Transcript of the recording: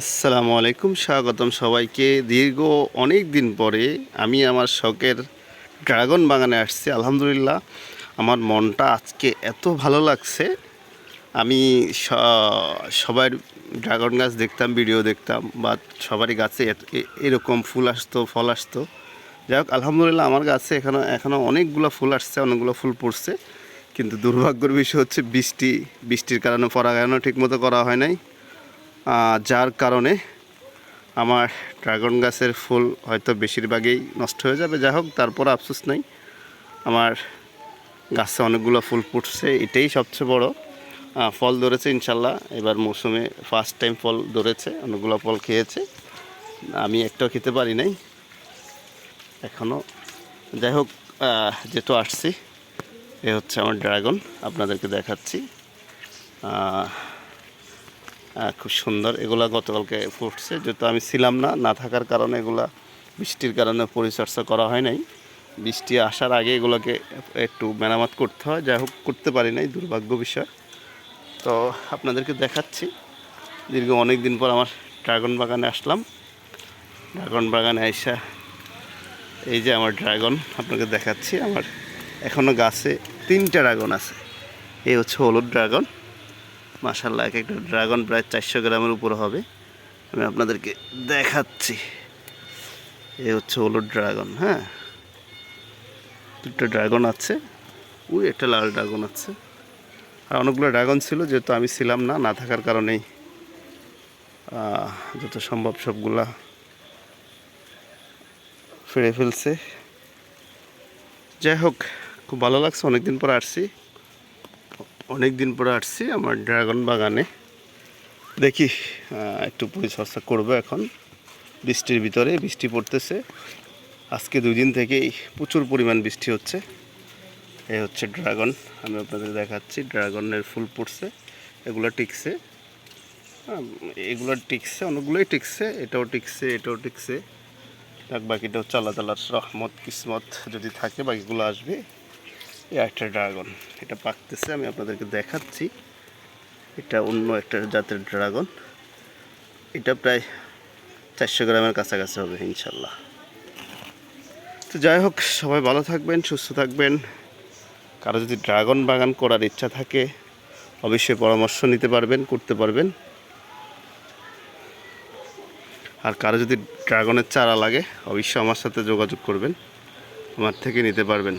আসসালামু আলাইকুম, স্বাগতম সবাইকে। দীর্ঘ অনেক দিন পরে আমি আমার শখের ড্রাগন বাগানে আসছি, আলহামদুলিল্লাহ। আমার মনটা আজকে এত ভালো লাগছে। আমি সবার ড্রাগন গাছ দেখতাম, ভিডিও দেখতাম, বা সবারই গাছে এরকম ফুল আসতো, ফল আসতো। যাই হোক, আলহামদুলিল্লাহ আমার গাছে এখনও এখনও অনেকগুলো ফুল আসছে, অনেকগুলো ফুল পড়ছে। কিন্তু দুর্ভাগ্যের বিষয় হচ্ছে বৃষ্টি, বৃষ্টির কারণে পরাগায়নও ঠিকমতো করা হয় নাই। যার কারণে আমার ড্রাগন গাছের ফুল হয়তো বেশিরভাগই নষ্ট হয়ে যাবে। যাই হোক, তারপর আফসোস নাই। আমার গাছে অনেকগুলো ফুল ফুটছে, এটাই সবচেয়ে বড়। ফল ধরেছে ইনশাল্লাহ। এবার মৌসুমে ফার্স্ট টাইম ফল ধরেছে, অনেকগুলো ফল খেয়েছে। আমি একটাও খেতে পারি নাই। এখনও যাই হোক যেহেতু আসছি, এ হচ্ছে আমার ড্রাগন, আপনাদেরকে দেখাচ্ছি। খুব সুন্দর। এগুলা গতকালকে ফুটছে। যেহেতু আমি ছিলাম না না থাকার কারণে এগুলা বৃষ্টির কারণে পরিচর্যা করা হয় নাই। বৃষ্টি আসার আগে এগুলোকে একটু মেরামত করতে হয়। যাই হোক, করতে পারি নাই, দুর্ভাগ্য বিষয়। তো আপনাদেরকে দেখাচ্ছি। দীর্ঘ অনেক দিন পর আমার ড্রাগন বাগানে আসলাম। ড্রাগন বাগানে আইসা এই যে আমার ড্রাগন, আপনাকে দেখাচ্ছি। আমার এখনও গাছে তিনটা ড্রাগন আছে। এই হচ্ছে হলুদ ড্রাগন। মাসাল্লাহ এক একটা ড্রাগন প্রায় চারশো গ্রামের উপর হবে। আমি আপনাদেরকে দেখাচ্ছি। এ হচ্ছে হলুদ ড্রাগন হ্যাঁ? দুটো ড্রাগন আছে। ওই একটা লাল ড্রাগন আছে। আর অনেকগুলো ড্রাগন ছিল, যেহেতু আমি ছিলাম না না থাকার কারণেই যত সম্ভব সবগুলা ফিরে ফেলছে। যাই হোক, খুব ভালো লাগছে, অনেকদিন পর আসছি। অনেক দিন পরে আসছি আমার ড্রাগন বাগানে। দেখি একটু পরিচর্যা করব এখন। বৃষ্টির ভিতরে বৃষ্টি পড়তেছে। আজকে দুই দিন থেকেই প্রচুর পরিমাণ বৃষ্টি হচ্ছে। এই হচ্ছে ড্রাগন। আমি আপনাদের দেখাচ্ছি, ড্রাগনের ফুল পড়ছে। এগুলো টিকছে। এগুলো টিকছে, অনেকগুলোই টিকছে। এটাও টিকছে এটাও টিকছে। বাকিটা আল্লাহ তালার রহমত, কিসমত যদি থাকে, বাকিগুলো আসবে। একটা ড্রাগন, এটা পাকতেছে, আমি আপনাদেরকে দেখাচ্ছি। এটা অন্য একটা জাতের ড্রাগন। এটা প্রায় চারশো গ্রামের কাছাকাছি হবে, ইনশাল্লাহ। তো যাই হোক, সবাই ভালো থাকবেন, সুস্থ থাকবেন। কারও যদি ড্রাগন বাগান করার ইচ্ছা থাকে, অবশ্যই পরামর্শ নিতে পারবেন, করতে পারবেন। আর কারও যদি ড্রাগনের চারা লাগে, অবশ্যই আমার সাথে যোগাযোগ করবেন। আমার থেকে নিতে পারবেন।